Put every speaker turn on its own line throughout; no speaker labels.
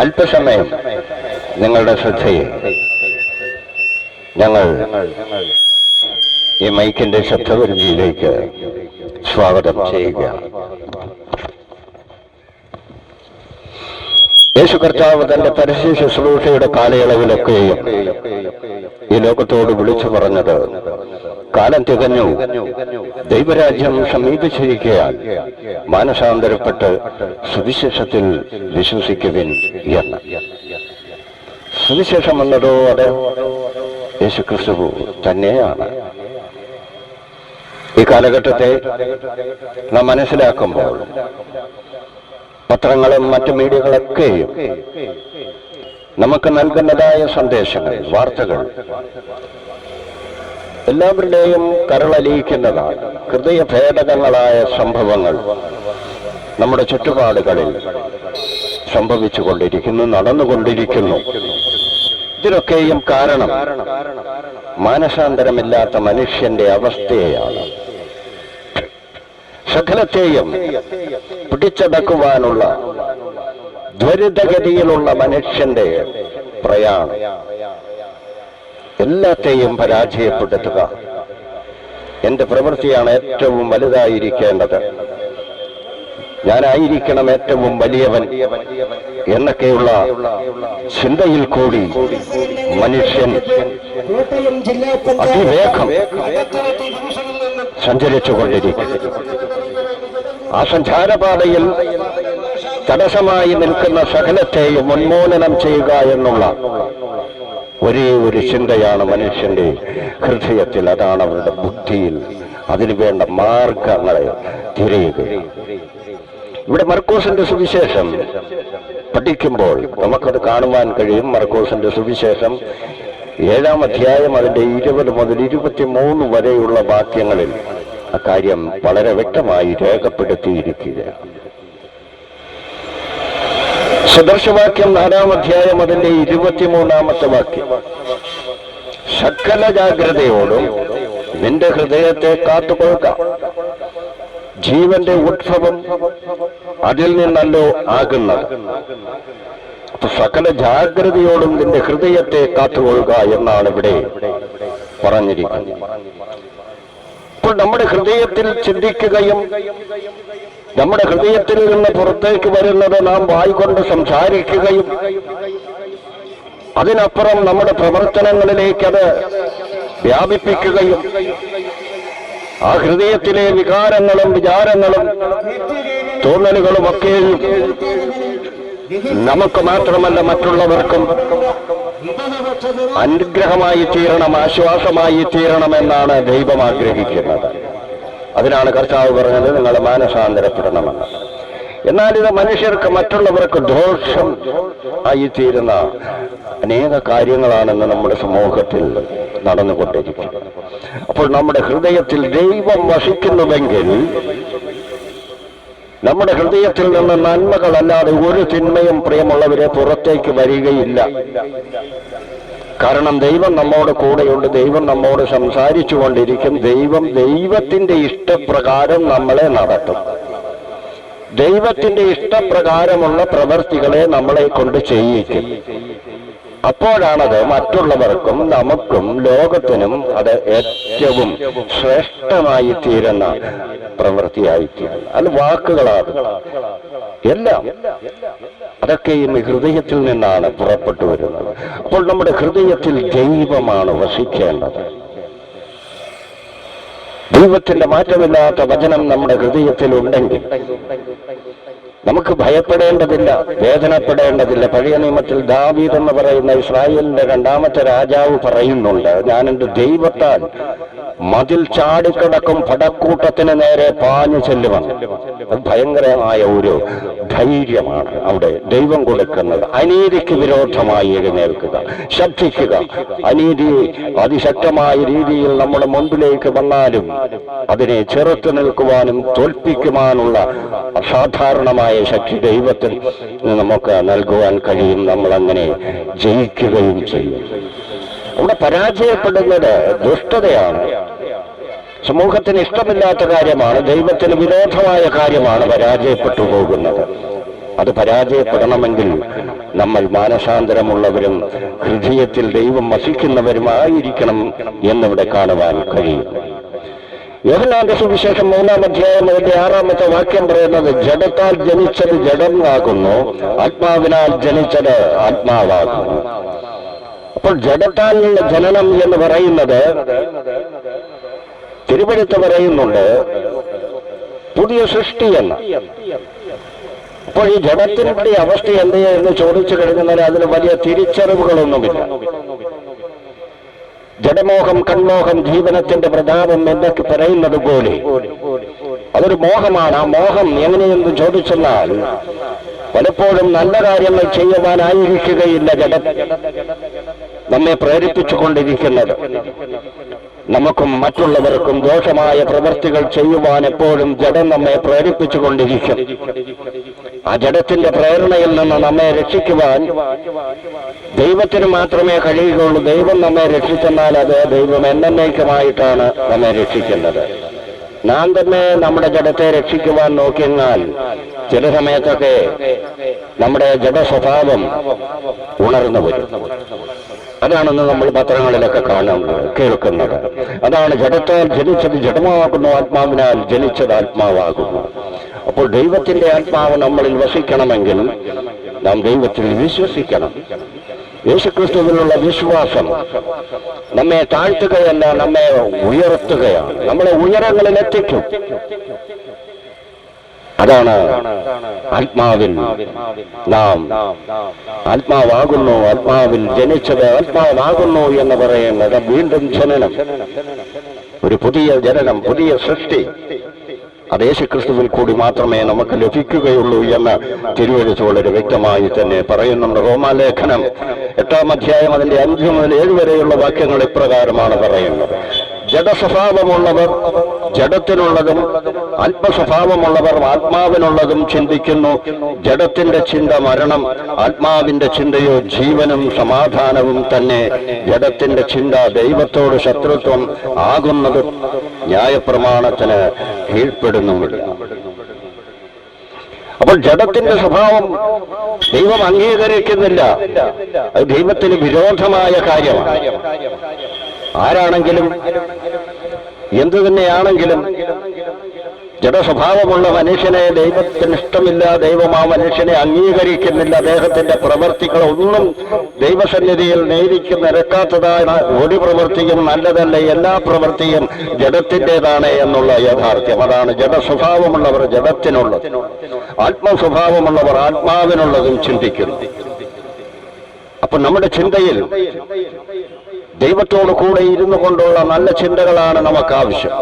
അല്പസമയം നിങ്ങളുടെ ശ്രദ്ധയെ ഞങ്ങൾ ഈ മൈക്കിന്റെ ശബ്ദപരിധിയിലേക്ക് സ്വാഗതം ചെയ്യുകയാണ്. യേശു കർത്താവ് തന്റെ പരസ്യ ശുശ്രൂഷയുടെ കാലയളവിലൊക്കെയും ഈ ലോകത്തോട് വിളിച്ചു പറഞ്ഞത് കാലം തികഞ്ഞു. ദൈവരാജ്യം സമീപിച്ചിരിക്കാൻ മാനസാന്തരപ്പെട്ട് സുവിശേഷത്തിൽ വിശ്വസിക്കുവിൻ എന്ന്. സുവിശേഷം എന്നതോ അത് യേശുക്രിസ്തു തന്നെയാണ്. ഈ കാലഘട്ടത്തെ നാം മനസ്സിലാക്കുമ്പോൾ പത്രങ്ങളും മറ്റു മീഡിയകളൊക്കെയും നമുക്ക് നൽകുന്നതായ സന്ദേശങ്ങൾ വാർത്തകൾ. എല്ലാവരുടെയും കരളലിയിക്കുന്നതാണ് ഹൃദയ ഭേദകങ്ങളായ സംഭവങ്ങൾ നമ്മുടെ ചുറ്റുപാടുകളിൽ സംഭവിച്ചുകൊണ്ടിരിക്കുന്നു നടന്നുകൊണ്ടിരിക്കുന്നു. ഇതിനൊക്കെയും കാരണം മാനസാന്തരമില്ലാത്ത മനുഷ്യന്റെ അവസ്ഥയെയാണ് സകലത്തെയും പിടിച്ചടക്കുവാനുള്ള ത്വരിതഗതിയിലുള്ള മനുഷ്യന്റെ പ്രയാണം. എല്ലാത്തെയും പരാജയപ്പെടുത്തുക. എന്റെ പ്രവൃത്തിയാണ് ഏറ്റവും വലുതായിരിക്കേണ്ടത്. ഞാനായിരിക്കണം ഏറ്റവും വലിയവൻ എന്നൊക്കെയുള്ള ചിന്തയിൽ കൂടി മനുഷ്യൻ അതിവേഗം
സഞ്ചരിച്ചുകൊണ്ടിരിക്കുന്നു
സഞ്ചരിച്ചുകൊണ്ടിരിക്കും. ആ സഞ്ചാരപാതയിൽ തടസ്സമായി നിൽക്കുന്ന സകലത്തെയും ഉന്മൂലനം ചെയ്യുക എന്നുള്ള ഒരേ ഒരു ചിന്തയാണ് മനുഷ്യന്റെ ഹൃദയത്തിൽ. അതാണ് അവരുടെ ബുദ്ധിയിൽ അതിനു വേണ്ട മാർഗങ്ങളെ തിരയുക. ഇവിടെ മർക്കോസിന്റെ സുവിശേഷം പഠിക്കുമ്പോൾ നമുക്കത് കാണുവാൻ കഴിയും. മർക്കോസിന്റെ സുവിശേഷം ഏഴാം അധ്യായം അതിന്റെ ഇരുപത് മുതൽ ഇരുപത്തിമൂന്ന് വരെയുള്ള വാക്യങ്ങളിൽ അക്കാര്യം വളരെ വ്യക്തമായി രേഖപ്പെടുത്തിയിരിക്കുകയാണ് സദർശവാക്യം നാലാം അധ്യായം അതിന്റെ ഇരുപത്തിമൂന്നാമത്തെ വാക്യം. സകല ജാഗ്രതയോടും നിന്റെ ഹൃദയത്തെ കാത്തുകൊള്ളുക. ജീവന്റെ ഉത്ഭവം അതിൽ നിന്നല്ലോ ആകുന്നത്. സകല ജാഗ്രതയോടും നിന്റെ ഹൃദയത്തെ കാത്തുകൊള്ളുക എന്നാണ് ഇവിടെ പറഞ്ഞിരിക്കുന്നത്. അപ്പോൾ നമ്മുടെ ഹൃദയത്തിൽ ചിന്തിക്കുകയും നമ്മുടെ ഹൃദയത്തിൽ നിന്ന് പുറത്തേക്ക് വരുന്നത് നാം വായിക്കൊണ്ട് സംസാരിക്കുകയും അതിനപ്പുറം നമ്മുടെ പ്രവർത്തനങ്ങളിലേക്ക് അത് വ്യാപിപ്പിക്കുകയും ആ ഹൃദയത്തിലെ വികാരങ്ങളും വിചാരങ്ങളും തോന്നലുകളും ഒക്കെയും നമുക്ക് മാത്രമല്ല മറ്റുള്ളവർക്കും അനുഗ്രഹമായി തീരണം ആശ്വാസമായി തീരണമെന്നാണ് ദൈവം ആഗ്രഹിക്കുന്നത്. അതിനാണ് കർത്താവ് പറഞ്ഞത് നിങ്ങൾ മാനസാന്തരപ്പെടണമെന്ന്. എന്നാൽ ഇത് മനുഷ്യർക്ക് മറ്റുള്ളവർക്ക് ദോഷം ആയി ആയിത്തീരുന്ന അനേക കാര്യങ്ങളാണെന്ന് നമ്മുടെ സമൂഹത്തിൽ നടന്നുകൊണ്ടിരിക്കുന്നത് അപ്പോൾ നമ്മുടെ ഹൃദയത്തിൽ ദൈവം വസിക്കുന്നുവെങ്കിൽ നമ്മുടെ ഹൃദയത്തിൽ നിന്ന് നന്മകളല്ലാതെ ഒരു തിന്മയും പ്രിയമുള്ളവരെ പുറത്തേക്ക് വരികയില്ല. കാരണം ദൈവം നമ്മോട് കൂടെയുണ്ട് ദൈവം നമ്മോട് സംസാരിച്ചു കൊണ്ടിരിക്കും ദൈവം ദൈവത്തിന്റെ ഇഷ്ടപ്രകാരം നമ്മളെ നടത്തും. ദൈവത്തിന്റെ ഇഷ്ടപ്രകാരമുള്ള പ്രവൃത്തികളെ നമ്മളെ കൊണ്ട് ചെയ്യിക്കും. അപ്പോഴാണത് മറ്റുള്ളവർക്കും നമുക്കും ലോകത്തിനും അത് ഏറ്റവും ശ്രേഷ്ഠമായി തീരുന്ന പ്രവൃത്തിയായി തീരുന്നു അത് വാക്കുകളാണ്. എല്ലാം. അതൊക്കെയും ഹൃദയത്തിൽ നിന്നാണ് പുറപ്പെട്ടു വരുന്നത്. അപ്പോൾ നമ്മുടെ ഹൃദയത്തിൽ ദൈവമാണ് വസിക്കേണ്ടത്. ദൈവത്തിന്റെ മാറ്റമില്ലാത്ത വചനം നമ്മുടെ ഹൃദയത്തിൽ ഉണ്ടെങ്കിൽ നമുക്ക് ഭയപ്പെടേണ്ടതില്ല വേദനപ്പെടേണ്ടതില്ല. പഴയ നിയമത്തിൽ ദാവീദ് എന്ന് പറയുന്ന ഇസ്രായേലിന്റെ രണ്ടാമത്തെ രാജാവ് പറയുന്നുണ്ട് ഞാൻ എന്റെ ദൈവത്താൽ മതിൽ ചാടിക്കിടക്കും പടക്കൂട്ടത്തിന് നേരെ പാഞ്ഞു അത് ഭയങ്കരമായ ഒരു ധൈര്യമാണ് അവിടെ ദൈവം കൊടുക്കുന്നത്. അനീതിക്ക് വിരോധമായി എഴുന്നേൽക്കുക. ശ്രദ്ധിക്കുക. അനീതി അതിശക്തമായ രീതിയിൽ നമ്മുടെ മുൻപിലേക്ക് വന്നാലും അതിനെ ചെറുത്തു നിൽക്കുവാനും തോൽപ്പിക്കുവാനുള്ള അസാധാരണമായ ശക്തി ദൈവത്തിൽ നമുക്ക് നൽകുവാൻ കഴിയും. നമ്മൾ അങ്ങനെ ജയിക്കുകയും ചെയ്യും. അവിടെ പരാജയപ്പെടുന്നത് ദുഷ്ടതയാണ്. സമൂഹത്തിന് ഇഷ്ടമില്ലാത്ത കാര്യമാണ് ദൈവത്തിന് വിരോധമായ കാര്യമാണ് പരാജയപ്പെട്ടു പോകുന്നത്. അത് പരാജയപ്പെടണമെങ്കിൽ നമ്മൾ മാനസാന്തരമുള്ളവരും ഹൃദയത്തിൽ ദൈവം വസിക്കുന്നവരുമായിരിക്കണം എന്നിവിടെ കാണുവാൻ കഴിയും. യോഹനാന്റെ സുവിശേഷം മൂന്നാം അധ്യായം അതിന്റെ ആറാമത്തെ വാക്യം പറയുന്നത് ജഡത്താൽ ജനിച്ചത് ജഡമാകുന്നു ആത്മാവിനാൽ ജനിച്ചത് ആത്മാവാകുന്നു. അപ്പോൾ ജഡത്താലുള്ള ജനനം എന്ന് പറയുന്നത് തിരുവഴുത്ത് പറയുന്നുണ്ട്. പുതിയ സൃഷ്ടി എന്ന്. അപ്പോൾ ഈ ജഡത്തിനുള്ള അവസ്ഥ എന്തെയാ എന്ന് ചോദിച്ചു കഴിഞ്ഞാൽ അതിന് വലിയ തിരിച്ചറിവുകളൊന്നുമില്ല. ജഡമോഹം കൺമോഹം ജീവനത്തിന്റെ പ്രതാപം എന്നൊക്കെ പറയുന്നത് പോലെ. അതൊരു മോഹമാണ്. ആ മോഹം എങ്ങനെയെന്ന് ചോദിച്ചെന്നാൽ പലപ്പോഴും നല്ല കാര്യങ്ങൾ ചെയ്യുവാനായിരിക്കുകയില്ല ജഡം. നമ്മെ പ്രേരിപ്പിച്ചുകൊണ്ടിരിക്കുന്നത്. നമുക്കും മറ്റുള്ളവർക്കും ദോഷമായ പ്രവൃത്തികൾ ചെയ്യുവാൻ എപ്പോഴും ജഡം നമ്മെ പ്രേരിപ്പിച്ചുകൊണ്ടിരിക്കും. ആ ജഡത്തിന്റെ പ്രേരണയിൽ നിന്ന് നമ്മെ രക്ഷിക്കുവാൻ ദൈവത്തിന് മാത്രമേ കഴിയുകയുള്ളൂ. ദൈവം നമ്മെ രക്ഷിച്ചെന്നാൽ അത് ദൈവം എന്നേക്കുമായിട്ടാണ് നമ്മെ രക്ഷിക്കുന്നത്. നാം തന്നെ നമ്മുടെ ജഡത്തെ രക്ഷിക്കുവാൻ നോക്കിയെന്നാൽ ചില സമയത്തൊക്കെ നമ്മുടെ ജഡ സ്വഭാവം ഉണർന്നു വരും അതാണെന്ന് നമ്മൾ പത്രങ്ങളിലൊക്കെ കാണുന്നത് കേൾക്കുന്നത്. അതാണ് ജഡത്താൽ ജനിച്ചത് ജഡമാകുന്നു ആത്മാവിനാൽ ജനിച്ചത് ആത്മാവാകുന്നു. അപ്പോൾ ദൈവത്തിന്റെ ആത്മാവ് നമ്മളിൽ വസിക്കണമെങ്കിൽ നാം ദൈവത്തിൽ വിശ്വസിക്കണം. യേശുക്രിസ്തുവിനുള്ള വിശ്വാസം നമ്മെ താഴ്ത്തുകയല്ല നമ്മെ ഉയർത്തുകയാണ്. നമ്മളെ ഉയരങ്ങളിൽ എത്തിക്കും. അതാണ് ആത്മാവിൽ നാം. ആത്മാവാകുന്നു ആത്മാവിൽ ജനിച്ചത് ആത്മാവാകുന്നു എന്ന് പറയുന്നത് വീണ്ടും ജനനം. ഒരു പുതിയ ജനനം പുതിയ സൃഷ്ടി. അത് യേശുക്രിസ്തുവിൽ കൂടി മാത്രമേ നമുക്ക് ലഭിക്കുകയുള്ളൂ എന്ന് തിരുവഴുത്ത് വളരെ വ്യക്തമായി തന്നെ പറയുന്നുണ്ട്. റോമാലേഖനം എട്ടാം അധ്യായം അതിന്റെ അഞ്ചു മുതൽ ഏഴ് വരെയുള്ള വാക്യങ്ങൾ ഇപ്രകാരമാണ് പറയുന്നത്. ജഡസ്വഭാവമുള്ളവർ ജഡത്തിനുള്ളതും ആത്മസ്വഭാവമുള്ളവർ ആത്മാവിനുള്ളതും ചിന്തിക്കുന്നു. ജഡത്തിന്റെ ചിന്ത മരണം ആത്മാവിന്റെ ചിന്തയോ ജീവനും സമാധാനവും തന്നെ. ജഡത്തിന്റെ ചിന്ത ദൈവത്തോട് ശത്രുത്വം ആകുന്നത് ന്യായപ്രമാണത്തിന് കീഴ്പ്പെടുന്നുമില്ല അപ്പോൾ ജഡത്തിന്റെ സ്വഭാവം ദൈവം അംഗീകരിക്കുന്നില്ല. അത് ദൈവത്തിന് വിരോധമായ കാര്യമാണ്. ആരാണെങ്കിലും എന്തു തന്നെയാണെങ്കിലും ജഡസ്വഭാവമുള്ള മനുഷ്യനെ ദൈവത്തിന് ഇഷ്ടമില്ല ദൈവം ആ മനുഷ്യനെ അംഗീകരിക്കുന്നില്ല അദ്ദേഹത്തിന്റെ പ്രവൃത്തികളൊന്നും ദൈവസന്നിധിയിൽ നേരിക്ക് നിരക്കാത്തതാണ് ഒരു പ്രവൃത്തിയും നല്ലതല്ല എല്ലാ പ്രവൃത്തിയും ജഡത്തിന്റെതാണ് എന്നുള്ള യാഥാർത്ഥ്യം. അതാണ് ജഡസ്വഭാവമുള്ളവർ ജഡത്തിനുള്ളത്. ആത്മസ്വഭാവമുള്ളവർ ആത്മാവിനുള്ളതും ചിന്തിക്കുന്നു. അപ്പൊ നമ്മുടെ ചിന്തയിൽ ദൈവത്തോട് കൂടെ ഇരുന്നു കൊണ്ടുള്ള നല്ല ചിന്തകളാണ് നമുക്ക് ആവശ്യം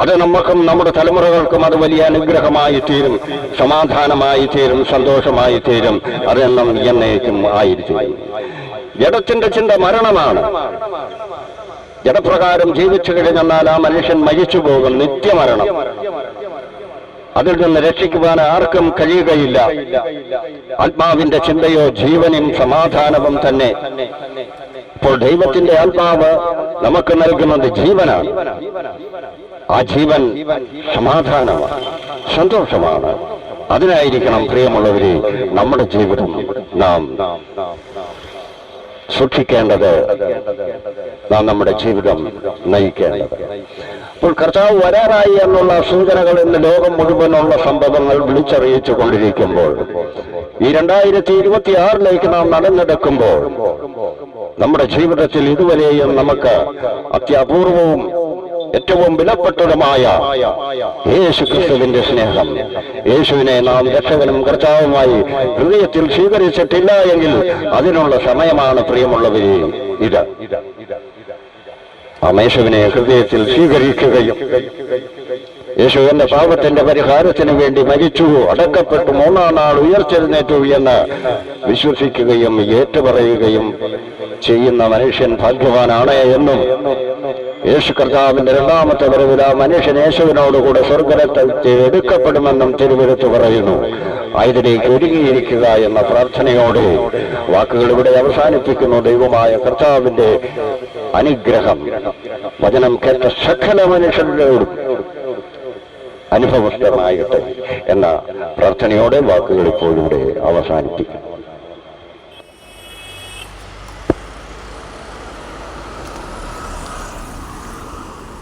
അത് നമുക്കും നമ്മുടെ തലമുറകൾക്കും അത് വലിയ അനുഗ്രഹമായി തീരും സമാധാനമായി തീരും സന്തോഷമായി തീരും. അതെന്നും എന്നേക്കും ആയിരിക്കും. ജഡത്തിന്റെ ചിന്ത മരണമാണ്. ജഡപ്രകാരം ജീവിച്ചു കഴിഞ്ഞാൽ ആ മനുഷ്യൻ മരിച്ചു പോകും നിത്യമരണം. അതിൽ നിന്ന് രക്ഷിക്കുവാൻ ആർക്കും കഴിയുകയില്ല. ആത്മാവിന്റെ ചിന്തയോ ജീവനും സമാധാനവും തന്നെ. ഇപ്പോൾ ദൈവത്തിന്റെ ആത്മാവ് നമുക്ക് നൽകുന്നത് ജീവനാണ്. ആ ജീവൻ സമാധാനമാണ് സന്തോഷമാണ്. അതിനായിരിക്കണം പ്രിയമുള്ളവരെ നമ്മുടെ ജീവിതം നാം സൂക്ഷിക്കേണ്ടത്. നാം നമ്മുടെ ജീവിതം നയിക്കേണ്ടത്. അപ്പോൾ കർത്താവ് വരാറായി എന്നുള്ള സൂചനകൾ ഇന്ന് ലോകം മുഴുവനുള്ള സംഭവങ്ങൾ വിളിച്ചറിയിച്ചു കൊണ്ടിരിക്കുമ്പോൾ ഈ രണ്ടായിരത്തി ഇരുപത്തി ആറിലേക്ക് നാം നടന്നെടുക്കുമ്പോൾ നമ്മുടെ ജീവിതത്തിൽ ഇതുവരെയും നമുക്ക് അത്യപൂർവവും ഏറ്റവും വിലപ്പെട്ടതുമായ യേശു ക്രിസ്തുവിന്റെ സ്നേഹം. യേശുവിനെ നാം രക്ഷകനും കർത്താവുമായി ഹൃദയത്തിൽ സ്വീകരിച്ചിട്ടില്ല എങ്കിൽ അതിനുള്ള സമയമാണ് പ്രിയമുള്ളവരെ ഇത്. ആ ഹൃദയത്തിൽ സ്വീകരിക്കുകയും യേശുവിന്റെ പാപത്തിന്റെ പരിഹാരത്തിന് വേണ്ടി മരിച്ചു അടക്കപ്പെട്ടു മൂന്നാം നാൾ ഉയർച്ചെഴുന്നേറ്റു എന്ന് വിശ്വസിക്കുകയും ഏറ്റുപറയുകയും ചെയ്യുന്ന മനുഷ്യൻ ഭാഗ്യവാനാണ് എന്നും യേശു കർത്താവിന്റെ രണ്ടാമത്തെ വരവിൽ ആ മനുഷ്യൻ യേശുവിനോടുകൂടെ സ്വർഗരത്തിൽ എടുക്കപ്പെടുമെന്നും തിരുവരുത്ത് പറയുന്നു. ആയതിലേക്ക് ഒരുങ്ങിയിരിക്കുക എന്ന പ്രാർത്ഥനയോടെ വാക്കുകൾ ഇവിടെ അവസാനിപ്പിക്കുന്നു. ദൈവമായ കർത്താവിന്റെ അനുഗ്രഹം. വചനം കേട്ട സകല മനുഷ്യരോടും അനുഭവസ്ഥമായിട്ട് എന്ന പ്രാർത്ഥനയോടെ വാക്കുകൾ ഇപ്പോഴിവിടെ അവസാനിപ്പിക്കും